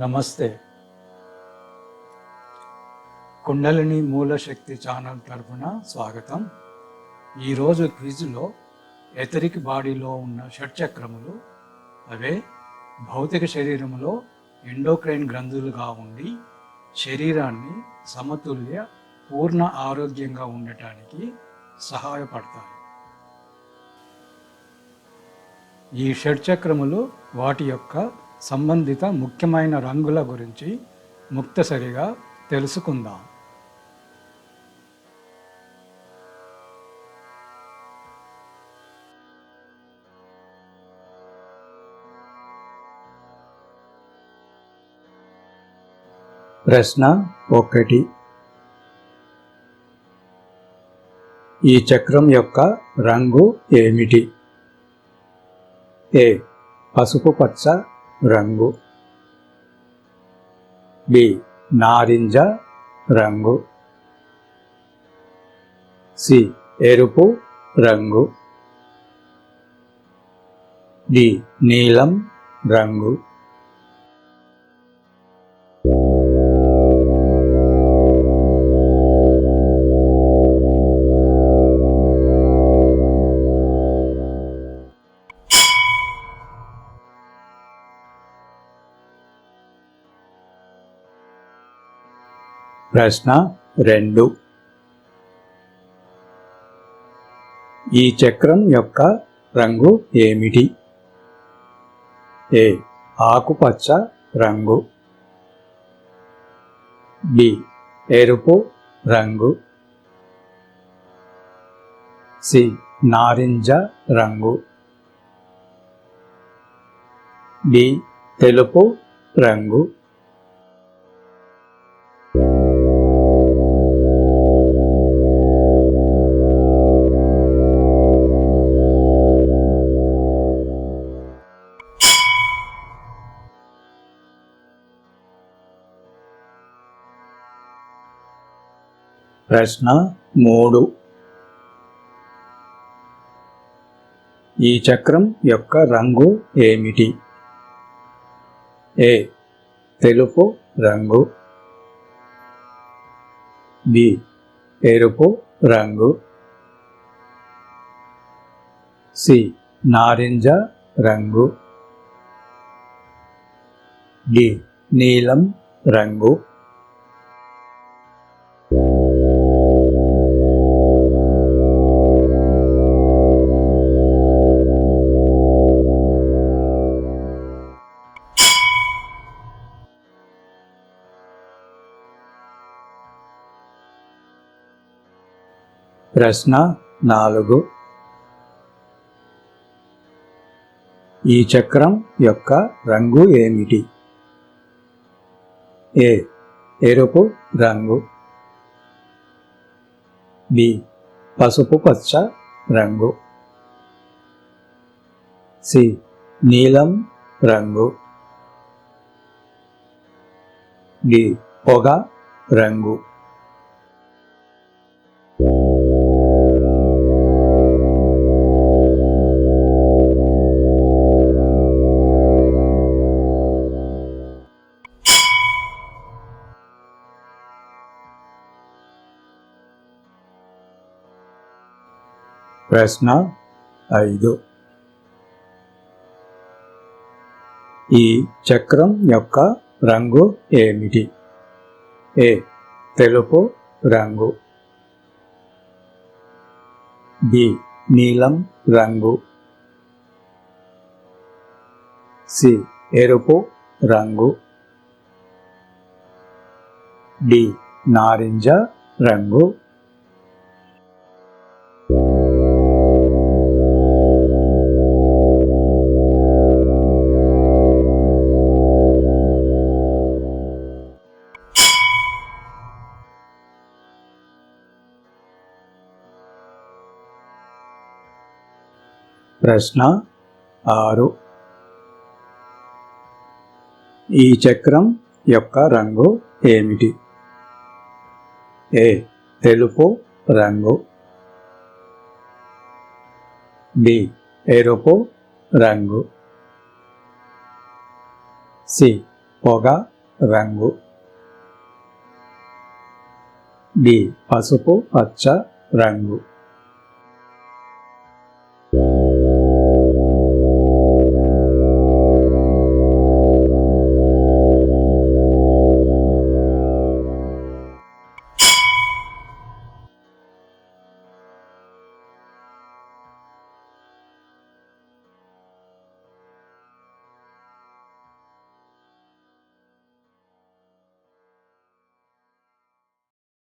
నమస్తే. కుండలిని మూలశక్తి ఛానల్ తరఫున స్వాగతం. ఈరోజు క్విజ్లో ఎథరిక్ బాడీలో ఉన్న షట్చక్రములు అవే భౌతిక శరీరంలో ఎండోక్రైన్ గ్రంథులుగా ఉండి శరీరాన్ని సమతుల్య పూర్ణ ఆరోగ్యంగా ఉండటానికి సహాయపడతాయి. ఈ షట్చక్రములు వాటి యొక్క సంబంధిత ముఖ్యమైన రంగుల గురించి ముక్తసరిగా తెలుసుకుందాం. ప్రశ్న ఒకటి. ఈ చక్రం యొక్క రంగు ఏమిటి? ఏ. పసుపు పచ్చ రంగు. బి. నారింజ రంగు. సి. ఎరుపు రంగు. డి. నీలం రంగు. ప్రశ్న రెండు. ఈ చక్రం యొక్క రంగు ఏమిటి? ఏ. ఆకుపచ్చ రంగు. బి. ఎరుపు రంగు. సి. నారింజ రంగు. డి. తెలుపు రంగు. ప్రశ్న మూడు. ఈ చక్రం యొక్క రంగు ఏమిటి? ఏ. తెలుపు రంగు. బి. ఎరుపు రంగు. సి. నారింజ రంగు. డి. నీలం రంగు. ప్రశ్న నాలుగు. ఈ చక్రం యొక్క రంగు ఏమిటి? ఏ ఎరుపు రంగు. బి పసుపు పచ్చ రంగు. సి నీలం రంగు. డి పొగ రంగు. ప్రశ్న ఐదు. ఈ చక్రం యొక్క రంగు ఏమిటి? ఏ. తెలుపు రంగు. బి. నీలం రంగు. సి. ఎరుపు రంగు. డి. నారింజ రంగు. ప్రశ్న ఆరు. ఈ చక్రం యొక్క రంగు ఏమిటి? ఏ. తెలుపు రంగు. బి. ఎరుపు రంగు. సి. పొగ రంగు. డి. పసుపు పచ్చ రంగు.